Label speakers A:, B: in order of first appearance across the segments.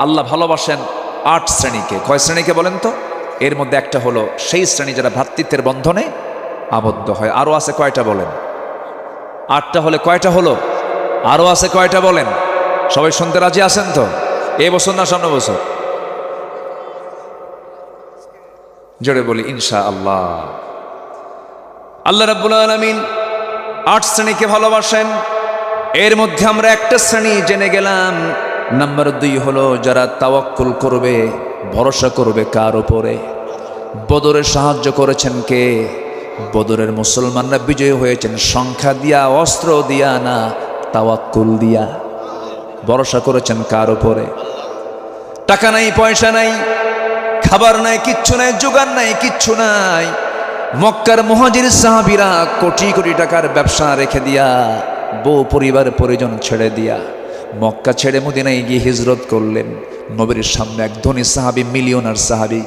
A: আল্লাহ ভালোবাসেন আট শ্রেণীকে। কয় শ্রেণীকে বলেন তো? এর মধ্যে একটা হলো সেই শ্রেণি যারা ভ্রাতৃত্বের বন্ধনে আবদ্ধ হয়। আরও আছে কয়টা বলেন? আটটা হলে কয়টা হলো? আরও আছে কয়টা বলেন? সবাই শুনতে রাজি আছেন তো? এ বছর না সামনে বছর? জোরে বলি ইনশা আল্লাহ আল্লাহ রাব্বুল আলামিন আট শ্রেণীকে ভালোবাসেন। এর মধ্যে আমরা একটা শ্রেণি জেনে গেলাম নাম্বার দুই হলো, যারা তাওয়াক্কুল করবে, ভরসা করবে কার উপরে? বদরে সাহায্য করেছেন কে? বদরের মুসলমানরা বিজয়ী হয়েছেন। সংখ্যা দিয়া, অস্ত্র দিয়া না, তাওয়াক্কুল দিয়া। ভরসা করেছেন কার উপরে? টাকা নাই, পয়সা নাই, খাবার নাই, কিচ্ছু নাই, জোগান নাই, কিচ্ছু নাই। মক্কার মহাজির সাহাবিরা কোটি কোটি টাকার ব্যবসা রেখে দিয়া, বউ পরিবার পরিজন ছেড়ে দিয়া। মক্কা ছেড়ে মদিনায় গিয়ে হিজরত করলেন। নবীর সামনে এক ধনী সাহাবি, মিলিয়নার সাহাবি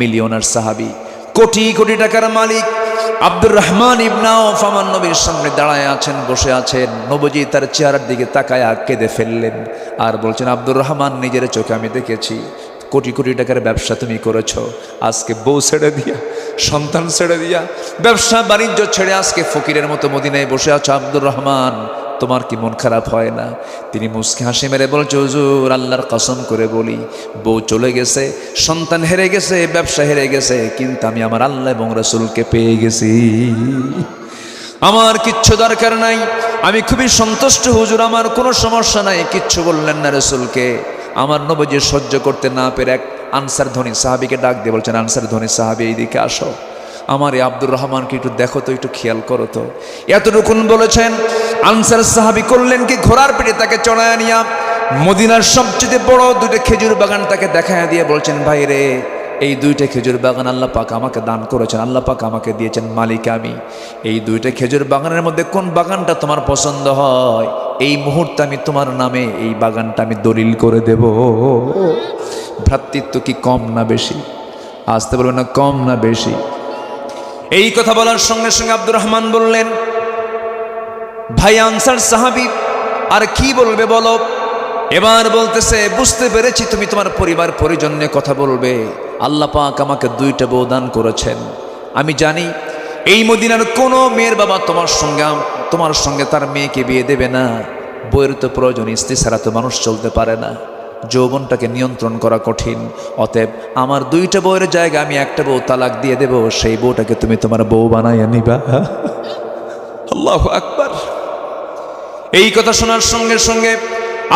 A: মিলিয়নার সাহাবি, কোটি কোটি টাকার মালিক আব্দুর রহমান ইবনাও ফামান নবীর সামনে দাঁড়ায় আছেন, বসে আছেন। নবজি তার চেহারার দিকে তাকায় কেঁদে ফেললেন আর বলছেন, আব্দুর রহমান, নিজের চোখে আমি দেখেছি। কোটি কোটি টাকার ব্যবসা তুমি করেছ। আজকে বউ ছেড়ে দিয়া, সন্তান ছেড়ে দিয়া, ব্যবসা বাণিজ্য ছেড়ে আজকে ফকিরের মতো মদিনায় বসে আছো আব্দুর রহমান। তোমার কি মন খারাপ হয় না? তিনি মুসকে হাসি মেরে বলছে, হুজুর, আল্লাহর কসম করে বলি, বউ চলে গেছে, সন্তান হেরে গেছে, ব্যবসা হেরে গেছে, কিন্তু আমি আমার আল্লাহ এবং রসুলকে পেয়ে গেছি। আমার কিচ্ছু দরকার নাই। আমি খুবই সন্তুষ্ট, হুজুর, আমার কোনো সমস্যা নাই। কিচ্ছু বললেন না রসুলকে। আমার নবজি সহ্য করতে না পেরে এক আনসার ধনী সাহাবিকে ডাক দিয়ে বলছেন, আনসার ধনী সাহাবি, এইদিকে আসো। আমার এই আব্দুর রহমানকে একটু দেখো তো, একটু খেয়াল করো তো। এতটুকুন বলেছেন, আনসার সাহাবি করলেন কি, ঘোড়ার পিঠে তাকে চড়ায় নিয়া মদিনার সবচেয়ে বড় দুটো খেজুর বাগান তাকে দেখায় দিয়ে বলছেন, ভাই রে, এই দুইটা খেজুর বাগান আল্লাহ পাক আমাকে দান করেছেন, আল্লাহ পাক আমাকে দিয়েছেন মালিক আমি। এই দুইটা খেজুর বাগানের মধ্যে কোন বাগানটা তোমার পছন্দ হয়? এই মুহূর্তে আমি তোমার নামে এই বাগানটা আমি দলিল করে দেব। ভ্রাতৃত্ব কি কম না বেশি? আসতে বলবে না, কম না বেশি। এই কথা বলার সঙ্গে সঙ্গে আব্দুর রহমান বললেন, ভাই আনসার সাহাবি, আর কি বলবে বলো? এবার বলতেছে, বুঝতে পেরেছি তুমি তোমার পরিবার পরিজন নিয়ে কথা বলবে। আল্লাহ পাক আমাকে দুইটা বউ দান করেছেন। আমি জানি এই মদিনার কোনো মেয়ের বাবা তোমার সঙ্গে তোমার সঙ্গে তার মেয়েকে বিয়ে দেবে না। বইয়ের তো প্রয়োজন, স্ত্রী ছাড়া তো মানুষ চলতে পারে না। যৌবনটাকে নিয়ন্ত্রণ করা কঠিন। অতএব আমার দুইটা বউয়ের জায়গা আমি একটা বউ তালাক দিয়ে দেব, সেই বউটাকে তুমি তোমার বউ বানাইয়া নিবা। আল্লাহ আকবার। এই কথা শোনার সঙ্গে সঙ্গে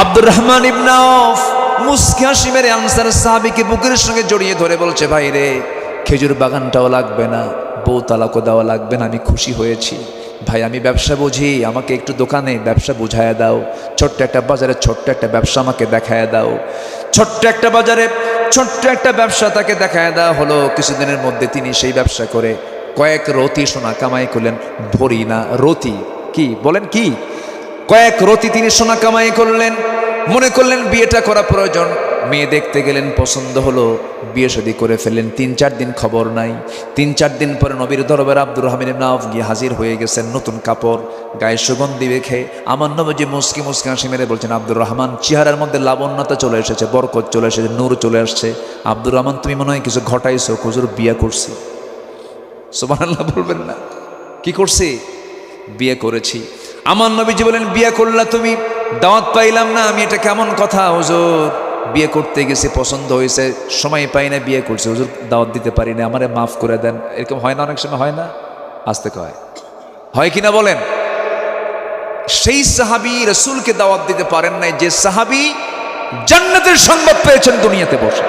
A: আব্দুর রহমান ইবনাফ মুসকি হাসি মেরে আনসার সাহাবিকে বুকের সঙ্গে জড়িয়ে ধরে বলছে ভাই রে খেজুর বাগানটাও লাগবে না, বউ তালাকও দেওয়া লাগবে না, আমি খুশি হয়েছি। ভাই, আমি ব্যবসা বুঝি, আমাকে একটু দোকানে ব্যবসা বুঝায় দাও। ছোট্ট একটা বাজারে ছোট্ট একটা ব্যবসা আমাকে দেখায় দাও। ছোট্ট একটা বাজারে ছোট্ট একটা ব্যবসা তাকে দেখায় দেওয়া হলো কিছুদিনের মধ্যে তিনি সেই ব্যবসা করে কয়েক রতি সোনা কামাই করলেন। ভরি না, রতি। কি? বলেন কি? কয়েক রতি তিনি সোনা কামাই করলেন। মনে করলেন বিয়েটা করা প্রয়োজন। মেয়ে দেখতে গেলেন, পছন্দ হলো, বিয়ে শাদী করে ফেললেন। তিন চার দিন খবর নাই। তিন চার দিন পরে নবীর দরবার আব্দুর রহমিনের নাফ গিয়ে হাজির হয়ে গেছেন নতুন কাপড়, গায়ে সুগন্ধি রেখে আমার নবজি মুসকি মুসকি হাসি মেরে বলছেন, আব্দুর রহমান, চেহারার মধ্যে লাবণ্যতা চলে এসেছে, বরকত চলে এসেছে, নূর চলে আসছে। আব্দুর রহমান, তুমি মনে হয় কিছু ঘটাইছো খুজুর বিয়ে করছি। সুবহানাল্লাহ, বলবেন না। কি করছি? বিয়ে করেছি। আমার নবীজি বলেন, বিয়ে করলা তুমি, দাওয়াত পাইলাম না, আমি এটা কেমন কথা, হুজুর? বিয়ে করতে গেছি, পছন্দ হয়েছে, সময় পাই না বিয়ে করছে। হুজুর, দাওয়াত দিতে পারি না আমারে মাফ করে দেন। এরকম হয় না, অনেক সময় হয় না? আসতে কয় হয়। কিনা বলেন? সেই সাহাবি রসুলকে দাওয়াত দিতে পারেন নাই, যে সাহাবি জান্নাতের সংবাদ পেয়েছেন দুনিয়াতে বসে।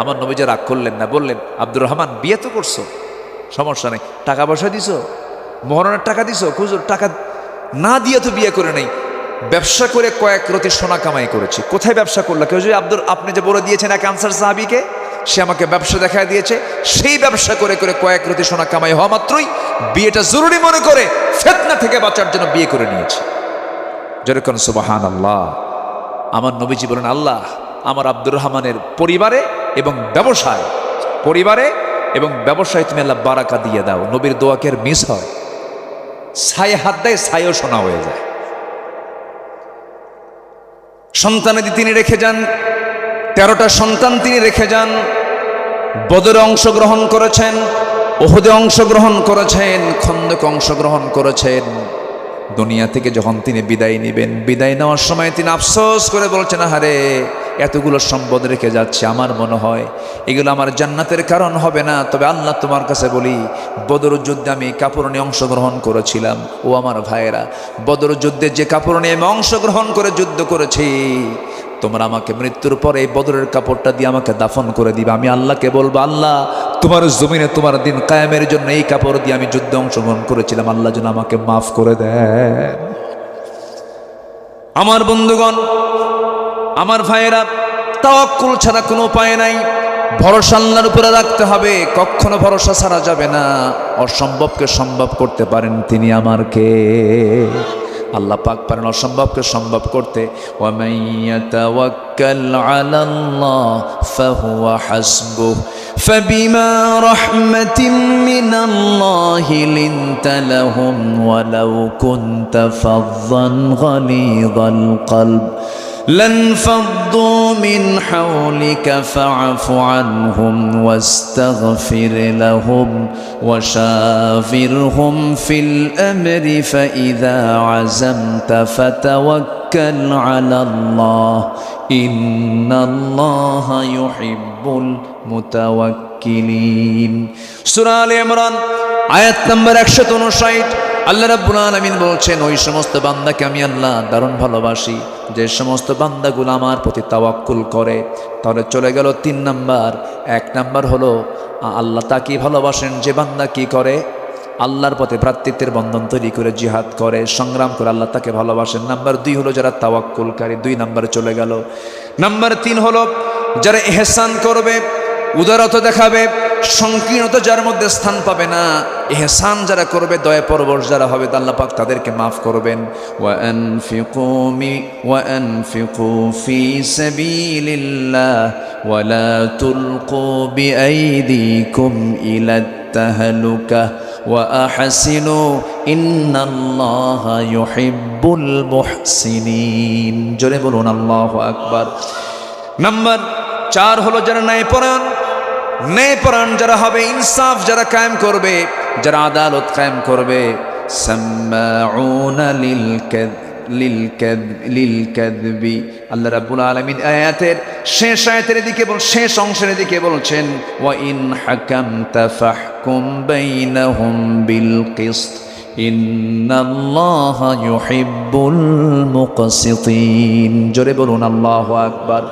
A: আমার নবীজা রাগ করলেন না, বললেন, আব্দুর রহমান, বিয়ে তো করছ? সমস্যা নেই। টাকা পয়সা দিছো? মহরণের টাকা দিছো? খুজুর টাকা না দিয়ে তো বিয়ে করে নেই। ব্যবসা করে কয়েক রতি সোনা কামাই করেছি। কোথায় ব্যবসা করল? কেউ যদি আব্দুল আপনি যে বলে দিয়েছেন এক আনসার সাহাবিকে, সে আমাকে ব্যবসা দেখায় দিয়েছে। সেই ব্যবসা করে করে কয়েক রতি সোনা কামাই হওয়া মাত্রই বিয়েটা জরুরি মনে করে ফেতনা থেকে বাঁচার জন্য বিয়ে করে নিয়েছে। যেরকম সুবাহান আল্লাহ আমার নবীজি বলেন, আল্লাহ, আমার আব্দুর রহমানের পরিবারে এবং ব্যবসায়, পরিবারে এবং ব্যবসায় তুমি আল্লাহ বারাকা দিয়ে দাও। নবীর দোয়াকে আর মিস হয়? ছায় হাত দেয়, ছায়ও শোনা হয়ে যায়। সন্তানাদি তিনি রেখে যান, তেরোটা সন্তান তিনি রেখে যান, বদরে অংশগ্রহণ করেছেন, ওহদে অংশগ্রহণ করেছেন, খন্দকে অংশগ্রহণ করেছেন। দুনিয়া থেকে যখন তিনি বিদায় নেবেন, বিদায় নেওয়ার সময় তিনি আফসোস করে বলছেন হারে এতগুলো সম্পদ রেখে যাচ্ছে, আমার মনে হয় এগুলো আমার জান্নাতের কারণ হবে না। তবে আল্লাহ তোমার কাছে বলি, বদর যুদ্ধে আমি কাপড় নিয়ে অংশগ্রহণ করেছিলাম। ও আমার ভাইয়েরা, বদর যুদ্ধে যে কাপড় নিয়ে আমি অংশগ্রহণ করে যুদ্ধ করেছি, তোমরা আমাকে মৃত্যুর পরে এই বদরের কাপড়টা দিয়ে আমাকে দাফন করে দিবে। আমি আল্লাহকে বলব, আল্লাহ, তোমার জমিনে তোমার দিন কায়েমের জন্য এই কাপড় দিয়ে আমি যুদ্ধে অংশগ্রহণ করেছিলাম। আল্লাহ যেন আমাকে মাফ করে দেন। আমার বন্ধুগণ আমার ভাইয়েরা তাওয়াক্কুল ছাড়া কোনো উপায় নাই ভরসা আল্লাহর উপরে রাখতে হবে কখনো ভরসা ছাড়া যাবে না অসম্ভবকে সম্ভব করতে পারেন তিনি আমার কে আল্লাহ পাক পারেন অসম্ভবকে সম্ভব করতে وَمَن يَتَوَكَّلْ عَلَى اللَّهِ فَهُوَ حَسْبُهُ فَبِمَا رَحْمَةٍ مِّنَ اللَّهِ لِنتَ لَهُمْ وَلَوْ كُنتَ فَظًّا غَلِيظَ الْقَلْبِ لانفضوا من حولك فاعف عنهم واستغفر لهم وشافرهم في الامر فاذا عزمت فتوكل على الله ان الله يحب المتوكلين سوره ال عمران আয়াত নম্বর একশত উনষাট আল্লাহ রাব্বুল আলামিন বলছেন, ওই সমস্ত বান্দাকে আমি আল্লাহ দারুণ ভালোবাসি। যে সমস্ত বান্দাগুলো আমার প্রতি তাওয়াক্কুল করে, তাহলে চলে গেল তিন নাম্বার। এক নাম্বার হলো আল্লাহ তাকে ভালোবাসেন, যে বান্দা কি করে? আল্লাহর পথে ভ্রাতৃত্বের বন্ধন তৈরি করে জিহাদ করে, সংগ্রাম করে আল্লাহ তাকে ভালোবাসেন। নাম্বার দুই হলো যারা তাওয়াক্কুলকারী, দুই নাম্বারে চলে গেল। নাম্বার তিন হলো, যারা এহসান করবে উদারতা দেখাবে সংকীর্ণতা যার মধ্যে স্থান পাবে না এহসান যারা করবে দয়া পরবশ যারা হবে আল্লাহ পাক তাদেরকে মাফ করবেন ওয়ানফিকু মি ওয়ানফিকু ফি সাবিলিল্লাহ ওয়ালা তুলকু বিআইদিকুম ইলা التهلكة وأحسنوا إن الله يحب المحسنين জোরে বলুন আল্লাহু আকবার নাম্বার চার হলো যারা ন্যায়পরায়ণ। ন্যায়পরায়ণ যারা হবে, ইনসাফ যারা কায়েম করবে, যারা আদালত কায়েম করবে। আল্লাহ রাব্বুল আলামিন আয়াতের শেষ আয়াতের দিকে বল, শেষ অংশের দিকে বলছেন, ওয়া ইন হাকামতা ফাহকুম বাইনাহুম বিল কিসত। জোরে বলুন, আল্লাহু আকবার।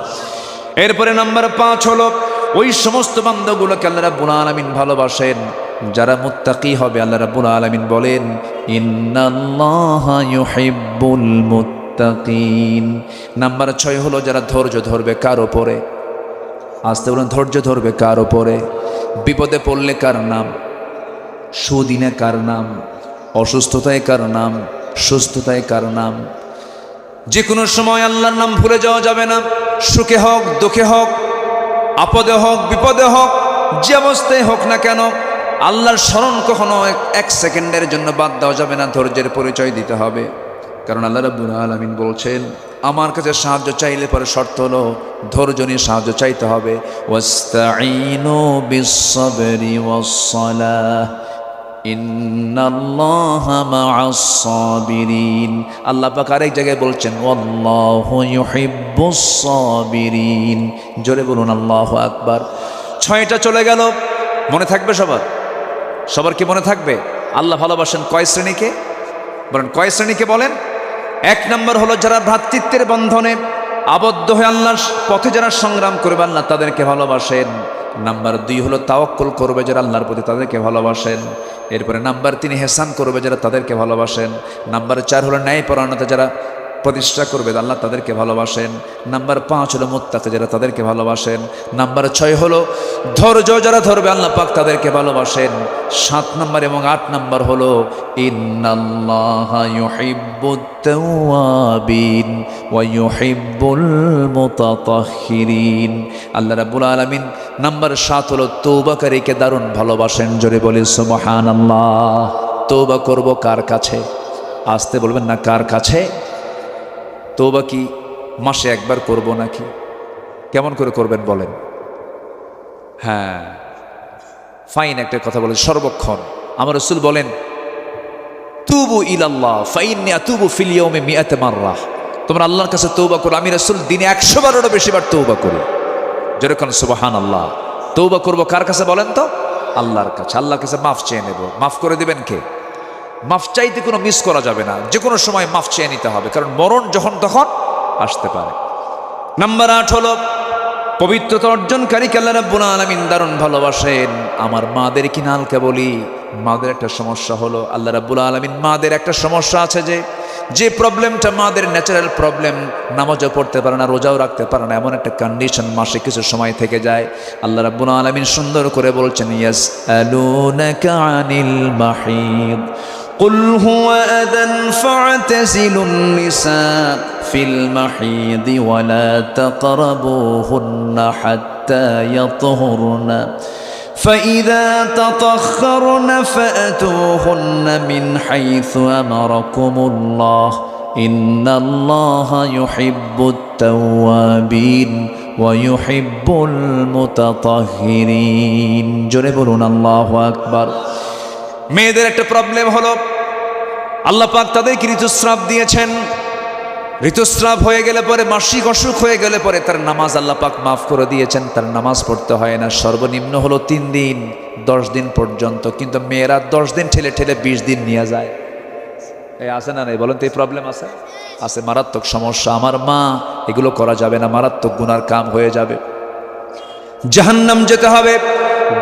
A: এরপরে নাম্বার পাঁচ হলো, ওই সমস্ত বান্ধবগুলোকে আল্লাহ রাব্বুল আলামিন ভালোবাসেন। যারা মুত্তাকি হবে, আল্লাহ রাব্বুল আলামিন বলেন নাম্বার ছয় হলো, যারা ধৈর্য ধরবে কার ওপরে আসতে বলুন, ধৈর্য ধরবে কার ওপরে বিপদে পড়লে কার নাম? সুদিনে কার নাম? অসুস্থতায় কার নাম? সুস্থতায় কার নাম? যে কোনো সময় আল্লাহর নাম ভুলে যাওয়া যাবে না। সুখে হোক, দুঃখে হোক, আপদে হোক, বিপদে হোক, যে অবস্থায় হোক না কেন, আল্লাহর স্মরণ কখনো এক- সেকেন্ডের জন্য বাদ দেওয়া যাবে না, ধৈর্যের পরিচয় দিতে হবে। কারণ আল্লাহ রাব্বুল আলামিন বলছেন, আমার কাছে সাহায্য চাইলে পরে শর্ত হলো, ধৈর্য নিয়ে সাহায্য চাইতে হবে। ইন্নাল্লাহা মা'আস সাবিরিন আল্লাহ পাক আরেক জায়গায় বলছেন সাবিরিন জোরে বলুন আল্লাহ আকবার ছয়টা চলে গেল, মনে থাকবে সবার? সবার কি মনে থাকবে? আল্লাহ ভালোবাসেন কয় শ্রেণীকে? বলেন, কয় শ্রেণীকে বলেন? এক নম্বর হলো যারা ভ্রাতৃত্বের বন্ধনে আবদ্ধ হয়ে আল্লাহর পথে যারা সংগ্রাম করবে, আল্লাহ তাদেরকে ভালোবাসেন। নাম্বার দুই হলো তাওয়াক্কুল করবে যারা আল্লাহর প্রতি তাদেরকে ভালোবাসেন। এরপরে নাম্বার তিন হেসান করবে যারা তাদেরকে ভালোবাসেন। নাম্বার চার হলো ন্যায়পরায়ণতা যারা প্রতিষ্ঠা করবে আল্লাহ তাদেরকে ভালোবাসেন। নাম্বার পাঁচ হলো মোত্তাকে, যারা তাদেরকে ভালোবাসেন। নাম্বার ছয় হলো ধৈর্য, যারা ধরবে, আল্লাহ পাক তাদেরকে ভালোবাসেন। সাত নাম্বার এবং আট নাম্বার হলো ইন্নাল্লাহা ইউহিব্বুত তাওয়াবিন ওয়া ইউহিব্বুল মুতাতাহহিরিন আল্লাহ রাব্বুল আলামিন নাম্বার সাত হলো তৌবাকারীকে দারুণ ভালোবাসেন। জোরে বলি, সুবহানাল্লাহ। তৌবা করব কার কাছে? আসতে বলবেন না, কার কাছে? তৌবা কি মাসে একবার করব নাকি? কেমন করে করবেন বলেন? হ্যাঁ। ফাইন একটা কথা বলেন, সর্বক্ষণ। আমার রসুল বলেন, তুবু ইলাল্লাহ, ফাইন্নি আতুবু ফিল ইয়াউমি মিআত মাররা। তোমরা আল্লাহর কাছে তৌবা করো, আমি রাসূল দিনে একশো বারোটা বেশি বার তৌবা করি। যেরকম সুবাহান আল্লাহ তৌবা করব কার কাছে বলেন তো? আল্লাহর কাছে আল্লাহর কাছে মাফ চেয়ে নেব। মাফ করে দিবেন কে? মাফ চাইতে কোনো মিস করা যাবে না। যে কোনো সময় মাফ চেয়ে নিতে হবে, কারণ মরণ যখন তখন আসতে পারে। নাম্বার আট হলো, পবিত্রতা অর্জনকারী আল্লাহ রাব্বুল আলামিন দারুণ ভালোবাসেন। আমার মাদের কি নালকে বলি মাদের একটা সমস্যা হলো, আল্লাহ রাব্বুল আলামিন মাদের একটা সমস্যা আছে যে যে প্রবলেমটা মাদের ন্যাচারাল প্রবলেম, নামাজও পড়তে পারে না, রোজাও রাখতে পারে না, এমন একটা কন্ডিশন মাসে কিছু সময় থেকে যায়। আল্লাহ রাব্বুল আলামিন সুন্দর করে বলছেন ইয়াস আনিল قل هو أذى فاعتزلوا النساء في المحيض ولا تقربوهن حتى يطهرن فإذا تطهرن فأتوهن من حيث أمركم الله إن الله يحب التوابين ويحب المتطهرين جربون الله أكبر মেয়েদের একটা প্রবলেম হলো। আল্লাহ পাক তাদেরকে ঋতুস্রাব দিয়েছেন। ঋতুস্রাব হয়ে গেলে পরে, মাসিক অসুখ হয়ে গেলে পরে তার নামাজ আল্লাহ পাক মাফ করে দিয়েছেন। তার নামাজ পড়তে হয় না। সর্বনিম্ন হলো তিন দিন, দশ দিন পর্যন্ত। কিন্তু মেয়েরা দশ দিন ঠেলে ঠেলে বিশ দিন নিয়ে যায়। এই আছে না নাই? বলেন তো এই প্রবলেম আছে? আছে, মারাত্মক সমস্যা। আমার মা এগুলো করা যাবে না। মারাত্মক গুনার কাম হয়ে যাবে। জাহান্নাম যেতে হবে।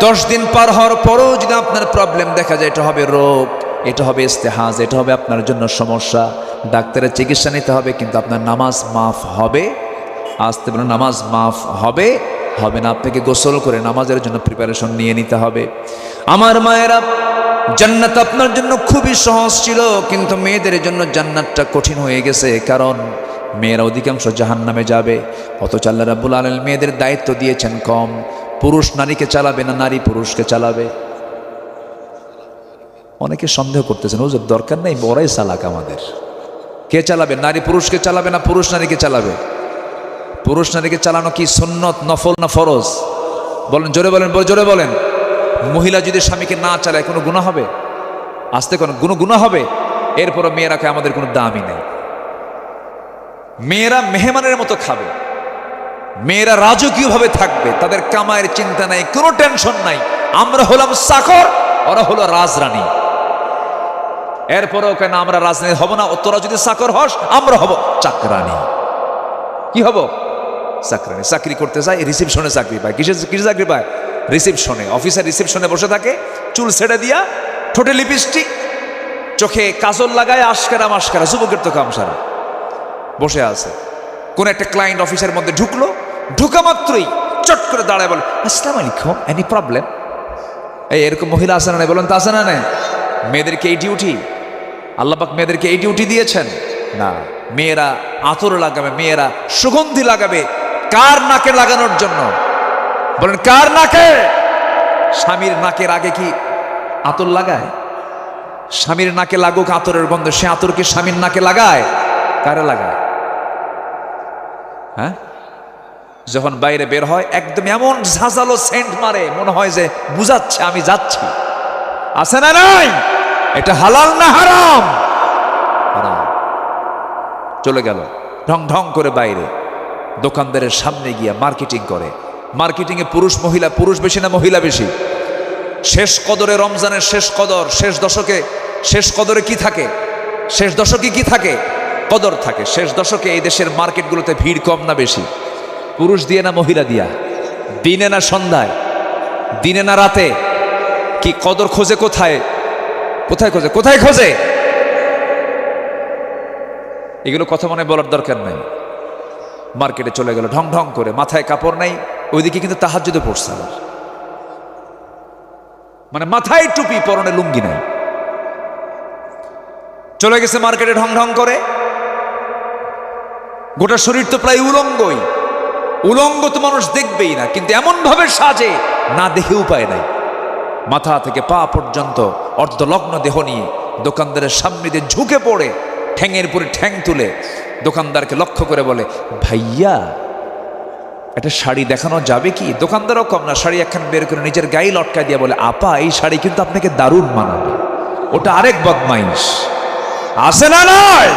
A: দশ দিন পার হওয়ার পরও যদি আপনার প্রবলেম দেখা যায়, এটা হবে রোগ, এটা হবে ইস্তেহাজ, এটা হবে আপনার জন্য সমস্যা। ডাক্তারের চিকিৎসা নিতে হবে, কিন্তু আপনার নামাজ মাফ হবে। আসতে পারে নামাজ মাফ হবে হবে না। আপনাকে গোসল করে নামাজের জন্য প্রিপারেশন নিয়ে নিতে হবে। আমার মায়েরা, জান্নাত আপনার জন্য খুবই সহজ ছিল, কিন্তু মেয়েদের জন্য জান্নাতটা কঠিন হয়ে গেছে, কারণ মেয়েরা অধিকাংশ জাহান নামে যাবে। অথচ আল্লাহ রাব্বুল আলম মেয়েদের দায়িত্ব দিয়েছেন কম। পুরুষ নারীকে চালাবে না নারী পুরুষকে চালাবে? অনেকে সন্দেহ করতেছেন ওদের দরকার নেই, বড়াই চালাক আমাদের। কে চালাবে, নারী পুরুষকে চালাবে না পুরুষ নারীকে চালাবে? পুরুষ নারীকে চালানো কি সুন্নত, নফল না ফরজ? বলেন, জোরে বলেন বলে জোরে বলেন। মহিলা যদি স্বামীকে না চালায়, কোনো গুণা হবে? আসতে কোনো কোনো গুণা হবে? এরপরও মেয়েরাকে আমাদের কোনো দামই নেই। মেয়েরা মেহমানের মতো খাবে। মেয়েরা রাজকীয়ভাবে থাকবে, তাদের কামায়ের চিন্তা নাই, কোনো টেনশন নাই। আমরা হলাম চাকর ওরা হলো রাজরানী। এরপরেও কেন আমরা রাজনীতি হব না? তোরা যদি চাকর হস, আমরা হব চাকরানি। কি হব? চাকরানি। চাকরি করতে যায় রিসিপশনে চাকরি পায়। কিসের কিসের চাকরি পায়? রিসিপশনে অফিসার রিসিপশনে বসে থাকে, চুল ছেড়ে দিয়া ঠোঁটে লিপস্টিক, চোখে কাজল লাগায়, আশকারা মাসকারা যুবকের তো কাম সারা। বসে আছে। কোন একটা ক্লায়েন্ট অফিসের মধ্যে ঢুকলো ঢুকা মাত্রই চট করে দাঁড়ায় বলে, আসসালাম আলাইকুম এনি প্রবলেম এই এরকম মহিলা আছে না বলেন তা আছে না মেয়েদেরকে এই ডিউটি আল্লাপাক মেয়েদেরকে এই ডিউটি দিয়েছেন? না। মেয়েরা আতর লাগাবে, মেয়েরা সুগন্ধি লাগাবে কার নাকে লাগানোর জন্য? বলেন, কার নাকে? স্বামীর নাকের আগে কি আতর লাগায়? স্বামীর নাকে লাগুক আতরের গন্ধ, সে আতর কি স্বামীর নাকে লাগায়? কারে লাগায়? হ্যাঁ? যখন বাইরে বের হয়, একদম এমন ঝাঁঝালো সেন্ট মারে, মনে হয় যে বুঝাচ্ছে, আমি যাচ্ছি। আছে না নাই? এটা হালাল না হারাম? হারাম। চলে গেল, ঢং ঢং করে বাইরে। দোকানদারের সামনে গিয়া মার্কেটিং করে। মার্কেটিংয়ে পুরুষ মহিলা, পুরুষ বেশি না মহিলা বেশি? শেষ কদরে রমজানের শেষ কদর, শেষ দশকে, শেষ কদরে কি থাকে? শেষ দশকে কি থাকে? কদর থাকে। শেষ দশকে এই দেশের মার্কেটগুলোতে ভিড় কম না বেশি? পুরুষ দিয়ে না মহিলা দিয়া? দিনে না সন্ধ্যায়? দিনে না রাতে? কি কদর খোঁজে কোথায়? কোথায় খোঁজে? কোথায় খোঁজে? এগুলো কথা মনে বলার দরকার নাই। মার্কেটে চলে গেল, ঢং ঢং করে, মাথায় কাপড় নাই, ওইদিকে কিন্তু তাহাজ্জুদে পড়ছে আবার। মানে মাথায় টুপি, পরনে লুঙ্গি নাই। চলে গেছে মার্কেটে ঢং ঢং করে। গোটা শরীর তো প্রায় উলঙ্গই। উলঙ্গ তো মানুষ দেখবেই না, কিন্তু এমন ভাবে সাজে না দেখে উপায় নাই। মাথা থেকে পা পর্যন্ত অর্ধলগ্ন দেহ নিয়ে দোকানদারের সামনে দিয়ে ঝুঁকে পড়ে, ঠ্যাঙের পরে ঠ্যাং তুলে দোকানদারকে লক্ষ্য করে বলে, ভাইয়া, একটা শাড়ি দেখানো যাবে কি? দোকানদারও কম না, শাড়ি একখান বের করে নিজের গায়ে লটকায় দিয়ে বলে, আপা, এই শাড়ি কিন্তু আপনাকে দারুণ মানাবে। ওটা আরেক বদমাইশ। আছে না নয়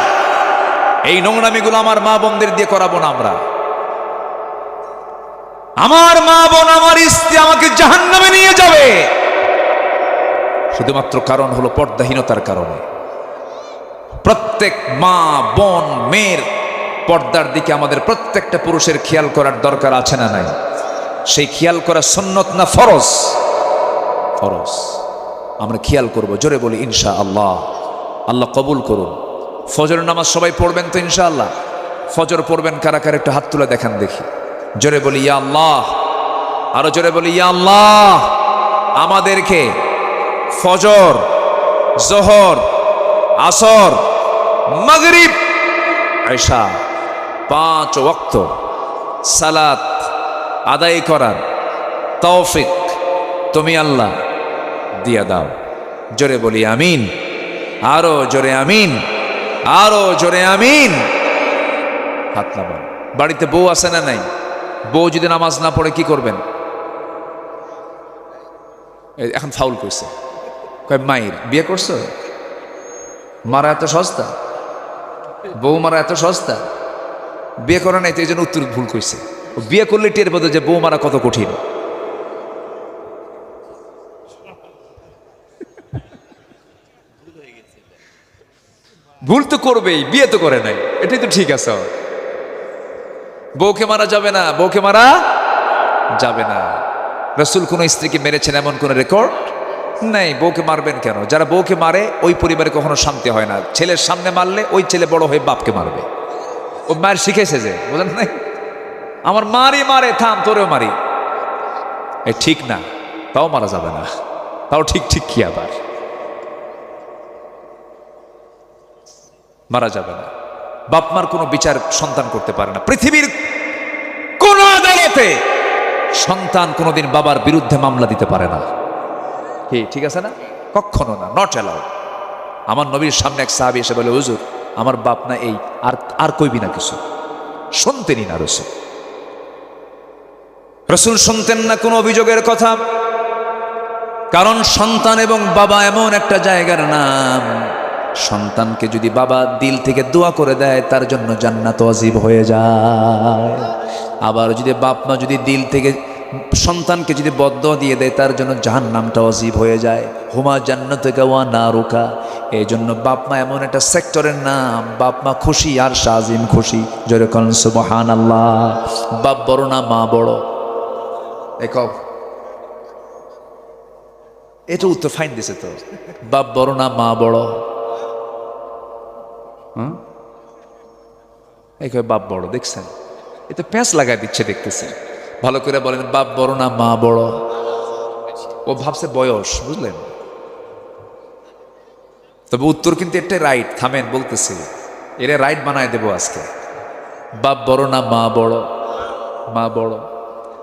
A: এই নোংরামিগুলো আমার মা বোনদের দিয়ে করাবো না আমরা। আমার মা বোন, আমার স্ত্রী আমাকে জাহান্নামে নিয়ে যাবে। শুধুমাত্র কারণ হলো পর্দাহীনতার কারণে। প্রত্যেক মা বোন, মেয়ের পর্দার দিকে আমাদের প্রত্যেকটা পুরুষের খেয়াল করার দরকার আছে না নাই? সেই খেয়াল করা সন্নত না ফরজ? ফরজ। আমরা খেয়াল করব, জোরে বলি ইনশা আল্লাহ আল্লাহ কবুল করুন। ফজর নামাজ সবাই পড়বেন তো ইনশা আল্লাহ ফজর পড়বেন, কারা কারা একটু হাত তুলে দেখান দেখি। জোরে বলি, ইয়া আল্লাহ। আরও জোরে বলি, ইয়া আল্লাহ। আমাদেরকে ফজর, জোহর, আসর, মাগরিব, আয়সা, পাঁচ ওয়াক্ত সালাত আদায় করার তৌফিক তুমি আল্লাহ দিয়া দাও। জোরে বলি, আমিন। আরও জোরে, আমিন। আরও জোরে, আমিন। হাত নামান বাড়িতে বউ আছে না নাই? বউ যদি নামাজ না পড়ে কি করবেন? এখন ফাউল করছে। কয়, মায়ের, বিয়ে করছ? মারা এত সস্তা? বউ মারা এত সস্তা? বিয়ে করে নাই তো এই জন্য উত্তর ভুল কইছে ও বিয়ে করলে টের বোধ যে বউ মারা কত কঠিন। ভুল তো করবেই, বিয়ে তো করে নাই। এটাই তো ঠিক আছে। বউকে মারা যাবে না, বউকে মারা যাবে না। রসুল কোনো স্ত্রীকে মেরেছেন এমন কোনো রেকর্ড নাই। বউকে মারবেন কেন? যারা বউকে মারে, ওই পরিবারে কখনো শান্তি হয় না। ছেলের সামনে মারলে ওই ছেলে বড় হয়ে বাপকে মারবে। ও মায়ের শিখেছে যে, বুঝলেন নাই? আমার মারি মারে, থাম, তোরেও মারি। এ ঠিক না, তাও মারা যাবে না। তাও ঠিক ঠিক কি আবার? মারা যাবে না। বাপ মার কোনো বিচার সন্তান করতে পারে না। পৃথিবীর কোন আদালতে সন্তান কোনোদিন বাবার বিরুদ্ধে মামলা দিতে পারে না। কি, ঠিক আছে না? কখনো না নট অ্যালাউড আমার নবীর সামনে এক সাহাবি এসে বলে, হুজুর, আমার বাপ না এই, আর আর কইবি না কিছু। শুনতেনি না রসুল। রসুল শুনতেন না কোনো অভিযোগের কথা। কারণ সন্তান এবং বাবা এমন একটা জায়গার নাম। সন্তানকে যদি বাবা দিল থেকে দোয়া করে দেয়, তার জন্য জান্নাত অজীব হয়ে যায়। আবার যদি বাপ মা যদি দিল থেকে সন্তানকে যদি বদ্ধ দিয়ে দেয়, তার জন্য জাহান নামটা অজীব হয়ে যায়। হুমা জান্নাত ওয়া না রুকা এই জন্য বাপ মা এমন একটা সেক্টরের নাম, বাপ মা খুশি আর সাজিম খুশি। যেরকম সুবহান আল্লাহ বাপ বড় না মা বড়? একক এটা উত্তর ফাইন দিছে তো। বাপ বড় না মা বড়? হুম? এই বাপ বড়, দেখছেন? এ তো প্যাঁচ লাগাই দিচ্ছে, দেখতেছে। ভালো করে বলেন, বাপ বড় না মা বড়? ও ভাবছে বয়স, বুঝলেন? তবে উত্তর কিন্তু এটাই রাইট থামেন, বলতেছি। এরে রাইট বানায় দেবো আজকে। বাপ বড় না মা বড়? মা বড়।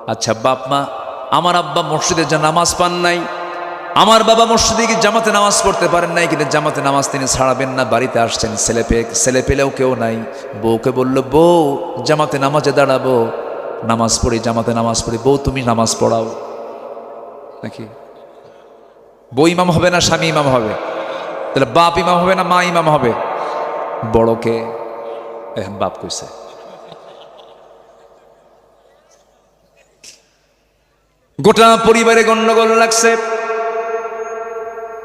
A: আচ্ছা বাপ মা, আমার আব্বা মসজিদে যা নামাজ পান নাই আমার বাবা মসজিদে গিয়ে জামাতে নামাজ পড়তে পারেন নাই, কিন্তু জামাতে নামাজ তিনি ছাড়াবেন না, বাড়িতে আসছেন, ছেলে পেয়ে ছেলে পেলেও কেউ নাই। বউকে বলল, বউ, জামাতে নামাজে দাঁড়াবো, নামাজ পড়ি, জামাতে নামাজ পড়ি, বউ তুমি নামাজ পড়াও। নাকি? বউ ইমাম হবে না স্বামী ইমাম হবে? তাহলে বাপ ইমাম হবে না মা ইমাম হবে? বড়কে বাপ কইছে। গোটা পরিবারে গন্ডগোল লাগছে।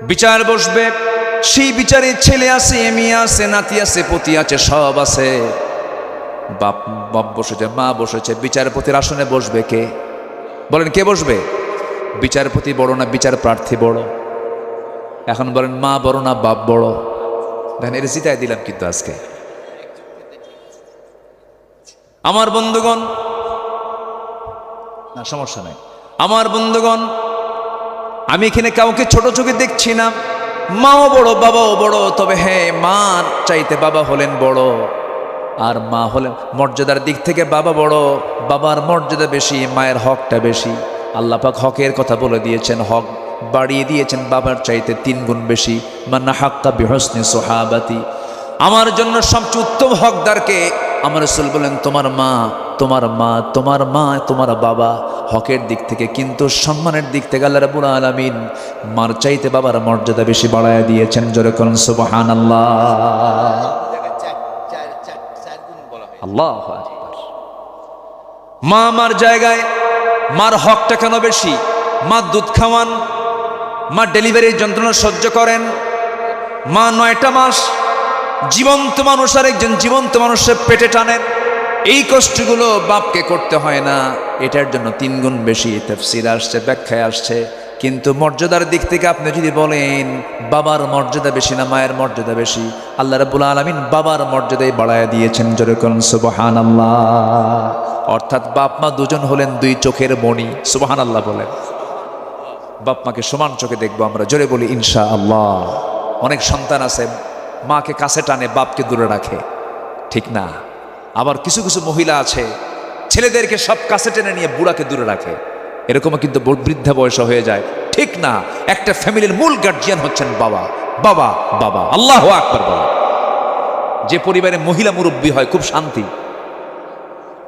A: বিচার বসবে। সেই বিচারে ছেলে আছে মেয়ে আছে নাতি আছে পতি আছে সব আছে। বাপ বাপ বসেছে মা বসেছে বিচারপতির আসনে বসবে কে? বলেন কে বসবে? বিচারপতি বড় না বিচার প্রার্থী বড়? এখন বলেন মা বড় না বাপ বড়? দেখেন এটা জিতাই দিলাম কিন্তু আজকে। আমার বন্ধুগণ না সমস্যা নাই। আমার বন্ধুগণ আমি এখানে কাউকে ছোট চোখে দেখছি না। মাও বড়, বাবাও বড়, তবে হ্যাঁ মার চাইতে বাবা হলেন বড়। আর মা হলেন, মর্যাদার দিক থেকে বাবা বড়, বাবার মর্যাদা বেশি, মায়ের হকটা বেশি। আল্লাহ পাক হকের কথা বলে দিয়েছেন, হক বাড়িয়ে দিয়েছেন, বাবার চাইতে তিন গুণ বেশি। মান্না হাক্কা বিহসনি সোহাবাতি। আমার জন্য সবচেয়ে উত্তম হকদারকে আমার রসুল বলেন, তোমার মা তোমার মা তোমার মা, তোমার বাবা হকের দিক থেকে কিন্তু সম্মানের দিক থেকে আল্লাহ রাবুল আলমিন মার চাইতে বাবার মর্যাদা বেশি বাড়ায় দিয়েছেন করুন সুবহান আল্লাহ আল্লাহ মা মার জায়গায় মার হকটা কেন বেশি? মা দুধ খাওয়ান, মা ডেলিভারির যন্ত্রণা সহ্য করেন, মা নয়টা মাস জীবন্ত মানুষ আর একজন জীবন্ত মানুষের পেটে টানেন এই কষ্টগুলো বাপকে করতে হয় না। এটার জন্য তিন গুণ বেশি তফসির আসছে, ব্যাখ্যায় আসছে। কিন্তু মর্যাদার দিক থেকে আপনি যদি বলেন, বাবার মর্যাদা বেশি না মায়ের মর্যাদা বেশি, আল্লাহ রাবুল আলমিন বাবার মর্যাদাই বাড়ায় দিয়েছেন যেরকম সুবহান আল্লাহ অর্থাৎ বাপ মা দুজন হলেন দুই চোখের মণি সুবহান আল্লাহ বলেন। বাপ মাকে সমান চোখে দেখব আমরা, জোরে বলি ইনশা আল্লাহ অনেক সন্তান আছে, মাকে কাছে টানে, বাপকে দূরে রাখে। ঠিক না? আবার কিছু কিছু মহিলা আছে, ছেলেদেরকে সব কাছে টেনে নিয়ে বুড়াকে দূরে রাখে। এরকমও কিন্তু বৃদ্ধা বয়স হয়ে যায়। ঠিক না, একটা ফ্যামিলির মূল গার্জিয়ান হচ্ছেন বাবা। বাবা বাবা। আল্লাহ আকবার বাবা। যে পরিবারে মহিলা মুরব্বী হয়, খুব শান্তি।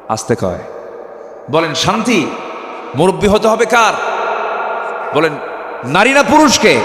A: আসতে কয়। বলেন, শান্তি? মুরব্বী হতে হবে কার? বলেন, নারী না পুরুষকে?